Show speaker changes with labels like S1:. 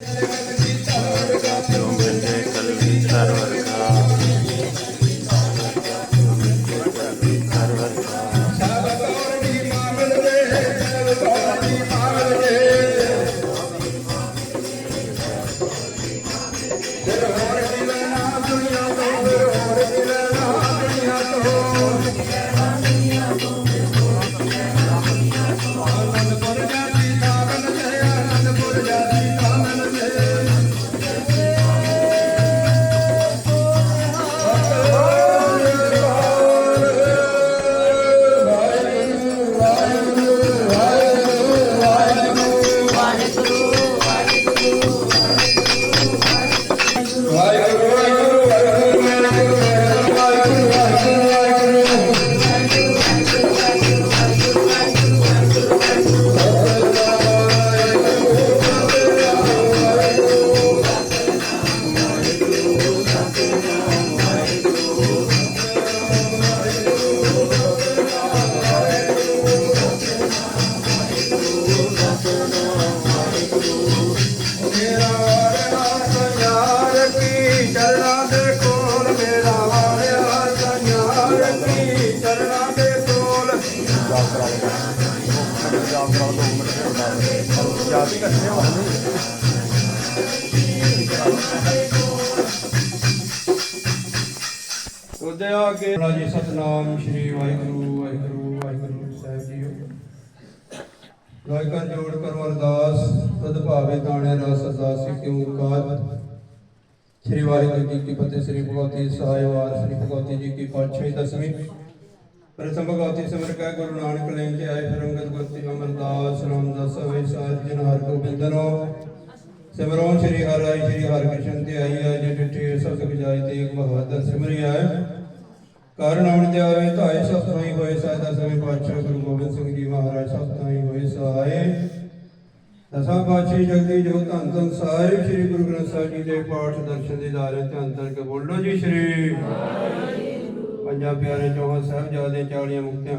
S1: Yeah.
S2: ਮੇਰਾ ਵਾਰਿਆ ਸੰਯਾਰ ਕੀ ਚਰਨਾਂ ਦੇ ਜੀ ਸਤਨਾਮ ਸ਼੍ਰੀ ਵਾਹਿਗੁਰੂ ਵਾਹਿਗੁਰੂ ਸਾਹਿਬ ਜੀਓ ਵਾਹਿਗੁਰੂ ਜੋੜ ਕਰੋ ਅਰਦਾਸ, ਤਦ ਭਾਵੇ ਤਾਣੇ ਰਸ ਅਰਦਾਸੀ ਕਿਉ ਕਾਰ ਸ੍ਰੀ ਵਾਹਿਗੁਰੂ ਜੀ ਕੀ ਫਤਿਹ, ਸ੍ਰੀ ਭਗਵਤੀ ਸਹਾਇ ਵਾਰ ਸ੍ਰੀ ਭਗਵਤੀ ਜੀ ਕੀ ਪਾਤਸ਼ਾਹੀ ਦਸਵੀਂ। ਪ੍ਰਥਮ ਭਗਵਤੀ ਸਿਮਰ ਕੈ, ਗੁਰੂ ਨਾਨਕ ਲੈਣ ਤੇ ਆਏ, ਫਿਰ ਅੰਗਦ ਗੁਰਤੀ ਅਮਰਦਾਸ ਰਾਮਦਾਸ ਹੋਏ ਸਾਰ ਜਨ ਹਰ ਗੋਬਿੰਦਨੋ। ਸਿਮਰੋਂ ਸ੍ਰੀ ਹਰਿ ਰਾਇ ਸ੍ਰੀ ਹਰਿਕ੍ਰਿਸ਼ਨ ਤੇ ਆਈ ਹੈ ਜੇ ਡਿਠੇ ਸਭ ਸੁਖ ਜਾਇ ਤੇ ਇੱਕ ਬਹਾਦਰ ਸਿਮਰਿ ਆਏ ਕਾਰਨ ਆਉਣ ਤੇ ਆਵੇ ਧਾਏ ਸਭ ਥਾਈ ਹੋਏ ਸਹਿਦਾ ਸਮੇਂ ਪਾਤਸ਼ਾਹ ਗੁਰੂ ਗੋਬਿੰਦ ਸਿੰਘ ਜੀ ਮਹਾਰਾਜ ਸਭ ਥਾਈ ਹੋਏ ਸਹਾਏ ਦਸਾਂ ਪਾਤਸ਼ਾਹੀ ਜਗਦੀ ਜੋ ਧੰਨ ਧੰਨ ਸਾਰੇ ਸ੍ਰੀ ਗੁਰੂ ਗ੍ਰੰਥ ਸਾਹਿਬ ਜੀ ਦੇ ਪਾਠ ਦਰਸ਼ਨ ਦੇ ਦਾਰੇ ਤੇ ਅੰਤਰ ਕੇ ਬੋਲੋ ਜੀ ਸ੍ਰੀ। ਪੰਜਾਂ ਪਿਆਰੇ ਚੌਹਾਂ ਸਾਹਿਬਜ਼ਾਦੇ ਚਾਲੀਆਂ ਮੁਕਤਿਆਂ